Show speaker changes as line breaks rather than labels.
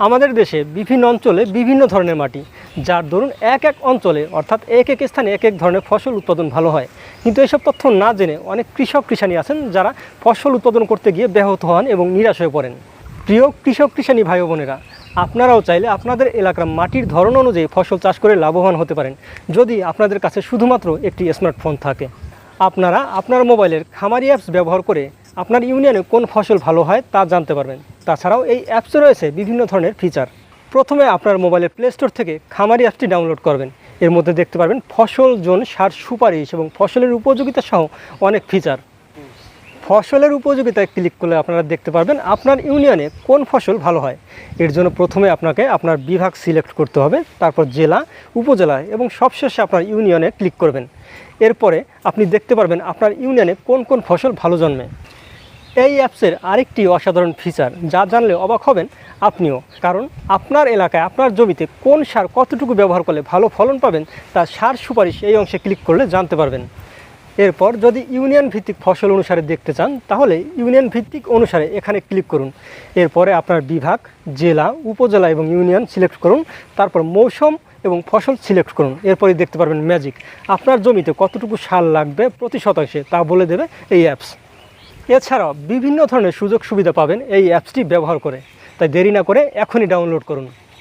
আমাদের দেশে বিভিন্ন অঞ্চলে বিভিন্ন ধরনের মাটি, যার দরুন এক এক অঞ্চলে, অর্থাৎ এক এক স্থানে এক এক ধরনের ফসল উৎপাদন ভালো হয়। কিন্তু এসব তথ্য না জেনে অনেক কৃষক কৃষানি আছেন যারা ফসল উৎপাদন করতে গিয়ে ব্যাহত হন এবং নিরাশ হয়ে পড়েন। প্রিয় কৃষক কৃষানি ভাই বোনেরা, আপনারাও চাইলে আপনাদের এলাকার মাটির ধরন অনুযায়ী ফসল চাষ করে লাভবান হতে পারেন, যদি আপনাদের কাছে শুধুমাত্র একটি স্মার্টফোন থাকে। আপনারা আপনার মোবাইলের খামারি অ্যাপস ব্যবহার করে আপনার ইউনিয়নে কোন ফসল ভালো হয় তা জানতে পারবেন। তাছাড়াও এই অ্যাপসে রয়েছে বিভিন্ন ধরনের ফিচার প্রথমে আপনার মোবাইলের প্লে স্টোর থেকে খামারি অ্যাপসটি ডাউনলোড করবেন। এর মধ্যে দেখতে পারবেন ফসল, জোন, সার, সুপারিশ এবং ফসলের উপযোগিতা সহ অনেক ফিচার ফসলের উপযোগিতায় ক্লিক করলে আপনারা দেখতে পারবেন আপনার ইউনিয়নে কোন ফসল ভালো হয়। এর জন্য প্রথমে আপনাকে আপনার বিভাগ সিলেক্ট করতে হবে, তারপর জেলা, উপজেলা এবং সবশেষে আপনার ইউনিয়নে ক্লিক করবেন। এরপরে আপনি দেখতে পারবেন আপনার ইউনিয়নে কোন কোন ফসল ভালো জন্মে। এই অ্যাপসের আরেকটি অসাধারণ ফিচার যা জানলে অবাক হবেন আপনিও। কারণ আপনার এলাকায়, আপনার জমিতে কোন সার কতটুকু ব্যবহার করলে ভালো ফলন পাবেন তা সার সুপারিশ এই অংশে ক্লিক করলে জানতে পারবেন। এরপর যদি ইউনিয়ন ভিত্তিক ফসল অনুসারে দেখতে চান, তাহলে ইউনিয়ন ভিত্তিক অনুসারে এখানে ক্লিক করুন। এরপরে আপনার বিভাগ, জেলা, উপজেলা এবং ইউনিয়ন সিলেক্ট করুন। তারপর মৌসুম এবং ফসল সিলেক্ট করুন। এরপরে দেখতে পারবেন ম্যাজিক আপনার জমিতে কতটুকু সার লাগবে প্রতি শতাংশে, তা বলে দেবে এই অ্যাপস এছাড়াও বিভিন্ন ধরনের সুযোগ সুবিধা পাবেন এই অ্যাপসটি ব্যবহার করে। তাই দেরি না করে এখনই ডাউনলোড করুন।